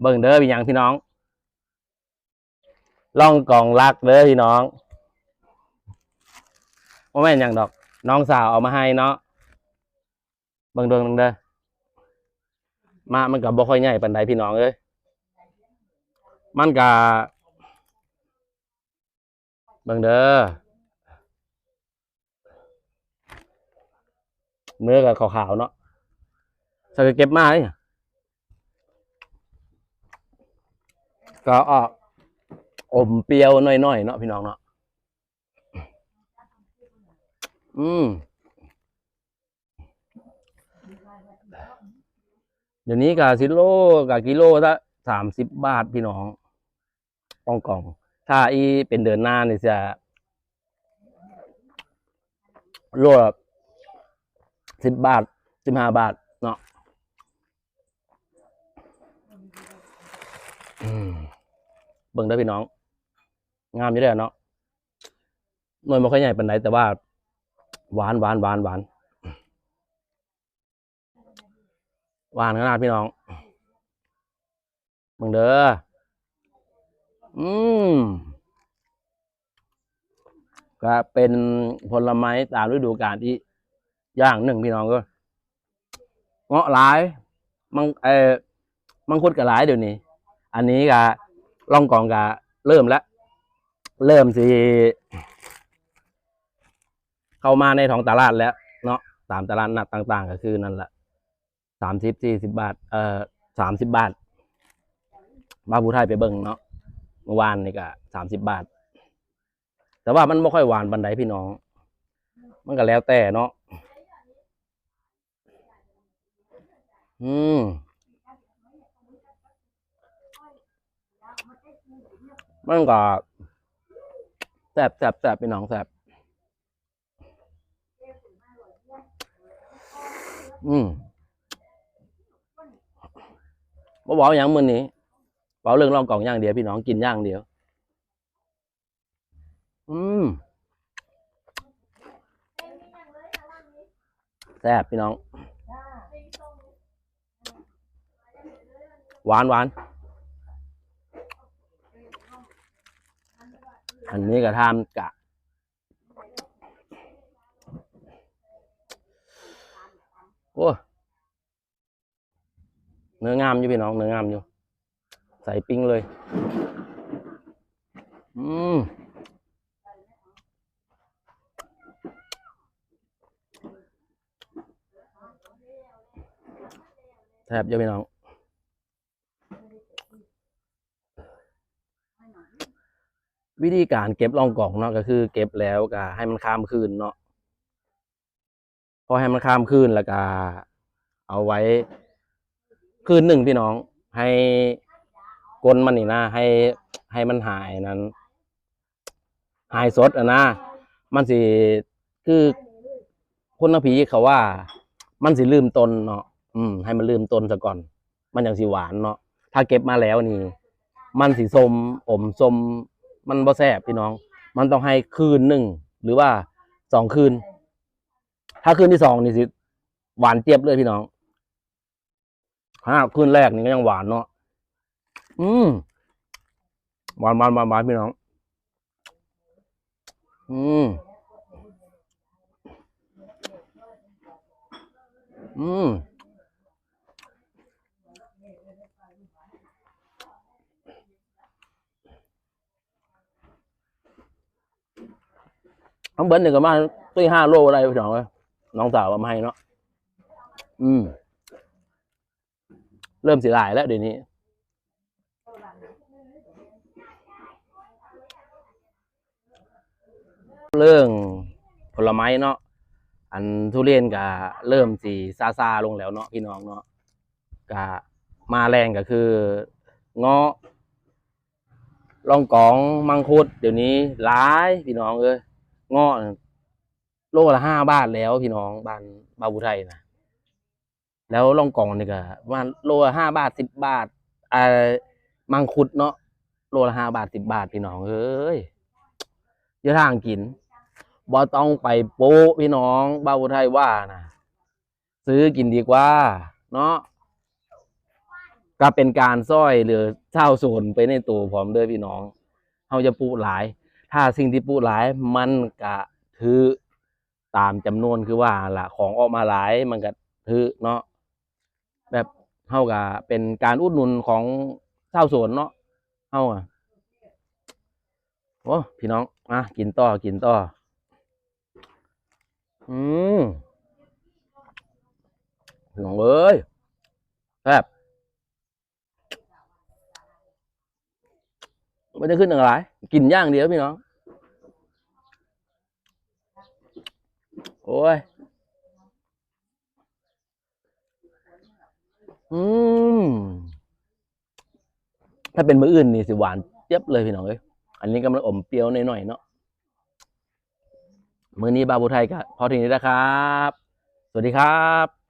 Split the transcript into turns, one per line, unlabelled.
เบิ่งเด้อพี่ยังพี่น้อง ล่องกองรักเด้อพี่น้องว่าแม่นยังดอก น้องสาวเอามาให้เนาะเบิ่งเด้อเบิ่งเด้อมามันก็บ่ค่อยใหญ่ปานใดพี่น้องเอ้ยมันก็เบิ่งเด้อเนื้อก็ขาวๆเนาะใส่เก็บมาเลย ก็ออกอมเปรี้ยวหน่อยๆเนาะพี่น้องเนาะอืมเดี๋ยวนี้กาซิโลกากิโลละสามสิบบาทพี่น้องกล่องกอง ถ้าอีเป็นเดือนหน้าเนี่ยจะโลละสิบบาทสิบห้าบาทเนาะอืม เบิ่งได้พี่น้อง งามอยู่เลยเนาะหน่วยมันค่อยใหญ่เปานใดแต่ว่า หวานหวานหวานหวานหวานขนาดพี่น้องเบิ่งเด้ออืมก็เป็นผลไม้ตามฤดูกาลที่อย่างหนึ่งพี่น้องก็เงาะหลายมังเออมังคุดกับหลายเดี๋ยวนี้ อันนี้ก็ ล่องกองก็เริ่มแล้วเริ่มสิเข้ามาในท้องตลาดแล้ว เนาะตามตลาดนัดต่าง ๆ ก็คือนั่นแหละสามสิบสี่สิบาท เอ่อสามสิบบาทมาบูไทยไปเบิ่งเนาะเมื่อวานนี่ก็สามสิบบาท แต่ว่ามันไม่ค่อยหวานบันไดพี่น้อง มันก็แล้วแต่เนาะอืม มันก็แสบแสบแสบพี่น้องแสบอืมบ่บอกอย่างมือนี้บอกเรื่องลองกล่องอย่างเดียวพี่น้องกินอย่างเดียว อืมแซ่บพี่น้อง หวานหวาน อันนี้ก็ทำกะโอ้เนื้องามอยู่พี่น้องเนื้องามอยู่ ใส่ปิ้งเลย อืมแทบเยอะพี่น้อง วิธีการเก็บรองกล่องเนาะก็คือ เก็บแล้วก็ให้มันข้ามคืนเนาะพอให้มันข้ามคืนแล้วก็เอาไว้คืนหนึ่งพี่น้อง ให้กลนมันนี่นะให้ให้มันหายนั้น หายสดอะนะมันสิคือคนนผีเขาว่า มันสิลืมตนเนาะอืม ให้มันลืมตนซะก่อน มันอย่างสิหวานเนาะถ้าเก็บมาแล้วนี่ มันสิสมอมสม มันบ่แซ่บพี่น้อง มันต้องให้คืนหนึ่งหรือว่าสองคืน ถ้าคืนที่สองนี่สิหวานเจี๊ยบเลยพี่น้องห้าคืนแรกนี่ก็ยังหวานเนาะอืมหวานหวานหวานหวานพี่น้อง อืมอืม ทั้งเบิ้ลหนึ่งก็มาตีห้าโลอะไรพี่น้องเอ้ยน้องสาวเอามาให้เนาะอืม เริ่มสิหลายแล้วเดี๋ยวนี้เรื่องผลไม้เนาะอันทุเรียนก็เริ่มสีซาซาลงแล้วเนาะพี่น้องเนาะก็มาแรงก็คือเงาะลองกองมังคุดเดี๋ยวนี้หลายพี่น้องเอ้ย เงาะโลละห้าบาทแล้วพี่น้องบ้านบาบุไทยนะแล้วล่องกล่องนี่ก็ประมาโลละห้าบาทสิบบาทอ่ามังคุดเนาะโลละห้าบาทสิบบาทพี่น้องเอ้ยเยอะทางกินบ่ต้องไปโป๊พี่น้องบาบุไทยว่านะซื้อกินดีกว่า เนาะก็เป็นการซ้อยหรือเช่าโซนไปในตัวพร้อมเด้อพี่น้องเขาจะปลูกหลาย ถ้าสิ่งที่ปลูกหลายมันก็ถือตามจำนวนคือว่าละของออกมาหลายมันก็ถือเนาะแบบเท่ากับเป็นการอุดหนุนของเช่าโซนเนาะเท่าอะโอ้พี่น้องอะกินต่อกินต่อ อืมพี่น้องเอ้ยแซ่บไม่ได้ขึ้นอะไรกินย่างเดียวพี่น้อง โอ้ย อืม ถ้าเป็นมื้ออื่นนี่สิหวานเจี๊ยบเลยพี่น้องเอ้ย อันนี้กำลังอมเปรี้ยวหน่อยๆเนาะ มื้อนี้บาบูไทยกับพอทีนี้นะครับ สวัสดีครับ